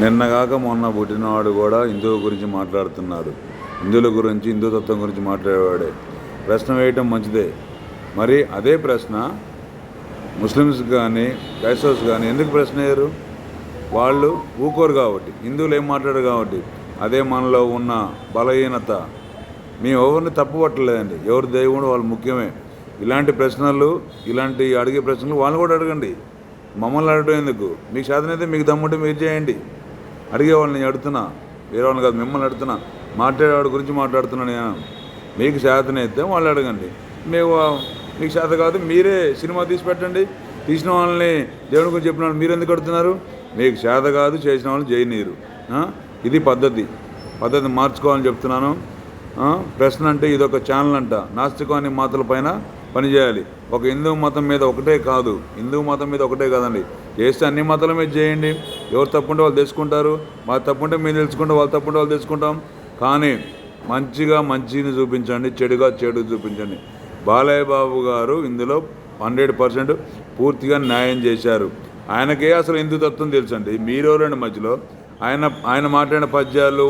నిన్నగాక మొన్న పుట్టినవాడు కూడా హిందువు గురించి మాట్లాడుతున్నాడు. హిందువుల గురించి హిందూ తత్వం గురించి మాట్లాడేవాడే. ప్రశ్న వేయటం మంచిదే. మరి అదే ప్రశ్న ముస్లిమ్స్ కానీ క్రైస్తవుస్ కానీ ఎందుకు ప్రశ్న వేయరు? వాళ్ళు ఊకోరు కాబట్టి హిందువులు ఏం మాట్లాడరు కాబట్టి. అదే మనలో ఉన్న బలహీనత. మేము ఎవరిని తప్పుపట్టలేదండి. ఎవరు ఎవరి దేవుడు వాళ్ళు ముఖ్యమే. ఇలాంటి ప్రశ్నలు ఇలాంటి అడిగే ప్రశ్నలు వాళ్ళు కూడా అడగండి. మమ్మల్ని అడగడం ఎందుకు? మీకు అయితే మీకు దమ్ముంటే మీరు చేయండి. అడిగే వాళ్ళని నేను అడుగుతున్నా వేరే వాళ్ళని కాదు మిమ్మల్ని అడుగుతున్నా మాట్లాడేవాడి గురించి మాట్లాడుతున్నా నేను. మీకు శాతనైతే వాళ్ళు అడగండి. మేము మీకు శాత కాదు మీరే సినిమా తీసి పెట్టండి. తీసిన వాళ్ళని దేవుడి గురించి చెప్పిన వాళ్ళు మీరు ఎందుకు అడుగుతున్నారు? మీకు శాత కాదు చేసిన వాళ్ళు చేయనీరు ఇది పద్ధతి. పద్ధతి మార్చుకోవాలని చెప్తున్నాను. ప్రశ్న అంటే ఇది ఒక ఛానల్ అంట. నాస్తికం మాతల పైన పనిచేయాలి. ఒక హిందూ మతం మీద ఒకటే కాదు. హిందూ మతం మీద ఒకటే కాదండి. చేస్తే అన్ని మతాల మీద చేయండి. ఎవరు తప్పుంటే వాళ్ళు తెలుసుకుంటారు. మా తప్పుంటే మేము తెలుసుకుంటాం వాళ్ళు తప్పుంటే వాళ్ళు తెలుసుకుంటాం. కానీ మంచిగా మంచిని చూపించండి చెడుగా చెడు చూపించండి. బాలయ్య బాబు గారు ఇందులో హండ్రెడ్ పర్సెంట్ పూర్తిగా న్యాయం చేశారు. ఆయనకే అసలు హిందూ తత్వం తెలుసండి. మీరెవరండి మధ్యలో. ఆయన ఆయన మాట్లాడిన పద్యాలు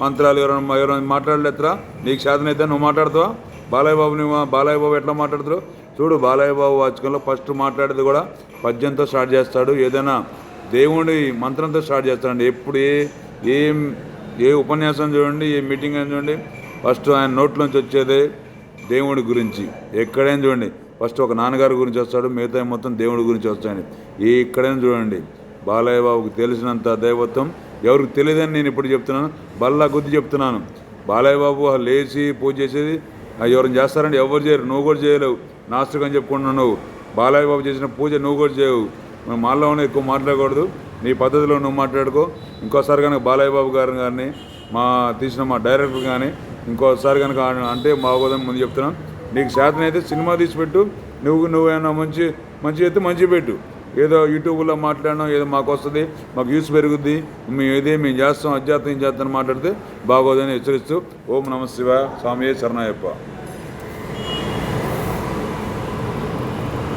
మంత్రాలు ఎవరైనా ఎవరైనా మాట్లాడలేదురా? నీకు శాతం అయితే నువ్వు మాట్లాడతావా? బాలయ్య బాబు నువ్వు బాలయ్య బాబు ఎట్లా మాట్లాడతారు? చూడు బాలయ్య బాబు వాచకంలో ఫస్ట్ మాట్లాడేది కూడా పద్యంతో స్టార్ట్ చేస్తాడు. ఏదైనా దేవుడి మంత్రంతో స్టార్ట్ చేస్తాడండి. ఎప్పుడు ఏ ఏం ఏ ఉపన్యాసం చూడండి ఏ మీటింగ్ అని చూడండి ఫస్ట్ ఆయన నోట్లోంచి వచ్చేదే దేవుడి గురించి. ఎక్కడైనా చూడండి ఫస్ట్ ఒక నాన్నగారి గురించి వస్తాడు మిగతా మొత్తం దేవుడి గురించి వస్తాయని ఎక్కడైనా చూడండి బాలయ్య బాబుకు తెలిసినంత దైవత్వం ఎవరికి తెలియదని నేను ఇప్పుడు చెప్తున్నాను బల్లా గుద్ది చెప్తున్నాను. బాలయ్య బాబు లేచి పూజ చేసేది ఎవరిని చేస్తారంటే ఎవరు చేయరు నువ్వు కూడా చేయలేవు. నాస్తికం అని చెప్పుకుంటున్నావు. నువ్వు బాలయ్య బాబు చేసిన పూజ నువ్వు కూడా చేయవు. మేము మాలోనే ఎక్కువ మాట్లాడకూడదు. నీ పద్ధతిలో నువ్వు మాట్లాడుకో. ఇంకోసారి కనుక బాలయ్య బాబు గారు కానీ మా తీసిన మా డైరెక్టర్ కానీ ఇంకోసారి కనుక అంటే బాగోదని ముందు చెప్తున్నాను నీకు శాతం అయితే సినిమా తీసి పెట్టు నువ్వు నువ్వేమైనా మంచి మంచి అయితే మంచి పెట్టు. ఏదో యూట్యూబ్లో మాట్లాడడం ఏదో మాకు వస్తుంది మాకు యూస్ పెరుగుద్ది. మేము ఏదే మేము చేస్తాం అధ్యాత్మం చేస్తాం మాట్లాడితే బాగోదని హెచ్చరిస్తూ ఓం నమ శివ స్వామి శరణయ్యప్ప